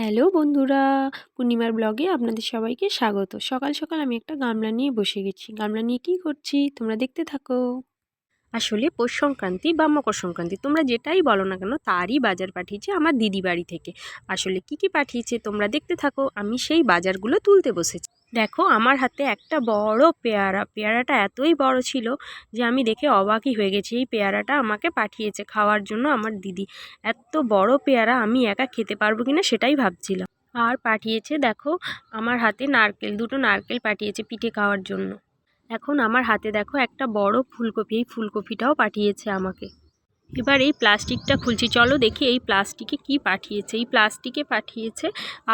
Hello বন্ধুরা, পূর্ণিমার ব্লগে আপনাদের সবাইকে স্বাগত। সকাল সকাল আমি একটা গামলা নিয়ে বসে গেছি। গামলা নিয়ে কি করছি তোমরা দেখতে থাকো। আসলে পৌষ সংক্রান্তি বা মকর সংক্রান্তি, তোমরা যেটাই বলো না কেন, তারই বাজার পাঠিয়েছে আমার দিদি বাড়ি থেকে। আসলে কি কি পাঠিয়েছে তোমরা দেখতে থাকো, আমি সেই বাজারগুলো তুলতে বসেছি। দেখো, আমার হাতে একটা বড় পেয়ারা, পেয়ারাটা এতই বড় ছিল যে আমি দেখে অবাকই হয়ে গেছি। এই পেয়ারাটা আমাকে পাঠিয়েছে খাওয়ার জন্য আমার দিদি। এত বড় পেয়ারা আমি একা খেতে পারব কিনা সেটাই ভাবছিলাম। আর পাঠিয়েছে, দেখো, আমার হাতে নারকেল, দুটো নারকেল পাঠিয়েছে পিঠে খাওয়ার জন্য। এখন আমার হাতে দেখো একটা বড় ফুলকপি, এই ফুলকপিটাও পাঠিয়েছে আমাকে। এবার এই প্লাস্টিকটা খুলছি। চলো দেখি এই প্লাস্টিকে কি পাঠিয়েছে। এই প্লাস্টিকে পাঠিয়েছে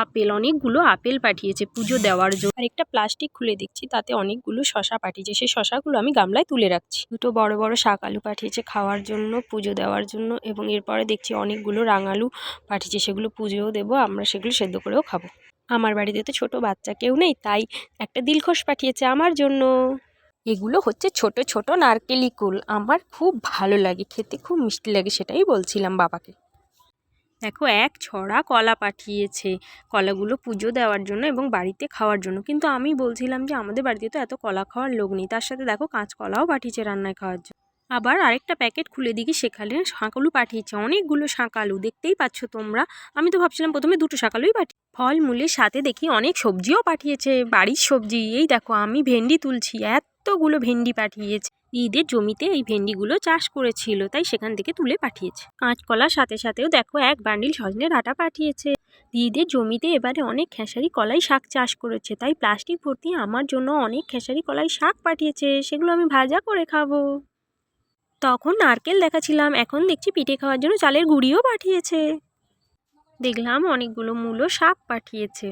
আপেল। অনেকগুলো আপেল পাঠিয়েছে পুজো দেওয়ার জন্য। আর একটা প্লাস্টিক খুলে দেখছি, তাতে অনেকগুলো শশা পাঠিয়েছে। সেই শশাগুলো আমি গামলায় তুলে রাখছি। দুটো বড় বড় শাক আলু পাঠিয়েছে খাওয়ার জন্য, পুজো দেওয়ার জন্য এবং এরপরে দেখছি অনেকগুলো রাঙালু পাঠিয়েছে। সেগুলো পুজোও দেবো, আমরা সেগুলো সেদ্ধ করেও খাব। আমার বাড়িতে তো ছোট বাচ্চা কেউ নেই, তাই একটা দিলখোশ পাঠিয়েছে আমার জন্য। এগুলো হচ্ছে ছোট ছোট নারকেলি কুল। আমার খুব ভালো লাগে, খেতে খুব মিষ্টি লাগে, সেটাই বলছিলাম বাবাকে। দেখো, এক ছড়া কলা পাঠিয়েছে কলাগুলো পুজো দেওয়ার জন্য এবং বাড়িতে খাওয়ার জন্য। কিন্তু আমি বলছিলাম যে, আমাদের বাড়িতে তো এত কলা খাওয়ার লোক নেই। তার সাথে দেখো কাঁচকলাও পাঠিয়েছে রান্নায় খাওয়ার জন্য। আবার আরেকটা প্যাকেট খুলে দেখি, সেখানে শাঁকালু পাঠিয়েছে। অনেকগুলো শাঁকালু, দেখতেই পাচ্ছ তোমরা। আমি তো ভাবছিলাম প্রথমে দুটো শাঁকালুই পাঠিয়ে ফলমূলের সাথে দেখি, অনেক সবজিও পাঠিয়েছে, বাড়ির সবজি। এই দেখো, আমি ভেন্ডি তুলছি এতগুলো ভেন্ডি পাঠিয়েছে। ঈদের জমিতে এই ভেন্ডিগুলো চাষ করেছিল, তাই সেখান থেকে তুলে পাঠিয়েছে। কাঁচকলার সাথে সাথেও দেখো এক বান্ডিল সজনে ডাঁটা পাঠিয়েছে। দিদিদের জমিতে এবারে অনেক খেসারি কলাই শাক চাষ করেছে, তাই প্লাস্টিক ভর্তি আমার জন্য অনেক খেসারি কলাই শাক পাঠিয়েছে, সেগুলো আমি ভাজা করে খাব। তখন নারকেল দেখাছিলাম, এখন দেখছি পিঠে খাওয়ার জন্য চালের গুঁড়িও পাঠিয়েছে। দেখলাম অনেকগুলো মূলো শাক পাঠিয়েছে।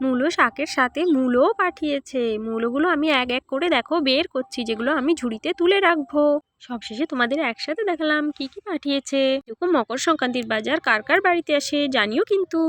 মূলো শাকের সাথে মূলোও পাঠিয়েছে। মূলোগুলো আমি এক এক করে দেখো বের করছি, যেগুলো আমি ঝুড়িতে তুলে রাখব। সবশেষে তোমাদের একসাথে দেখালাম কি কি পাঠিয়েছে। এরকম মকর সংক্রান্তির বাজার কার কার বাড়িতে আসে জানিও কিন্তু।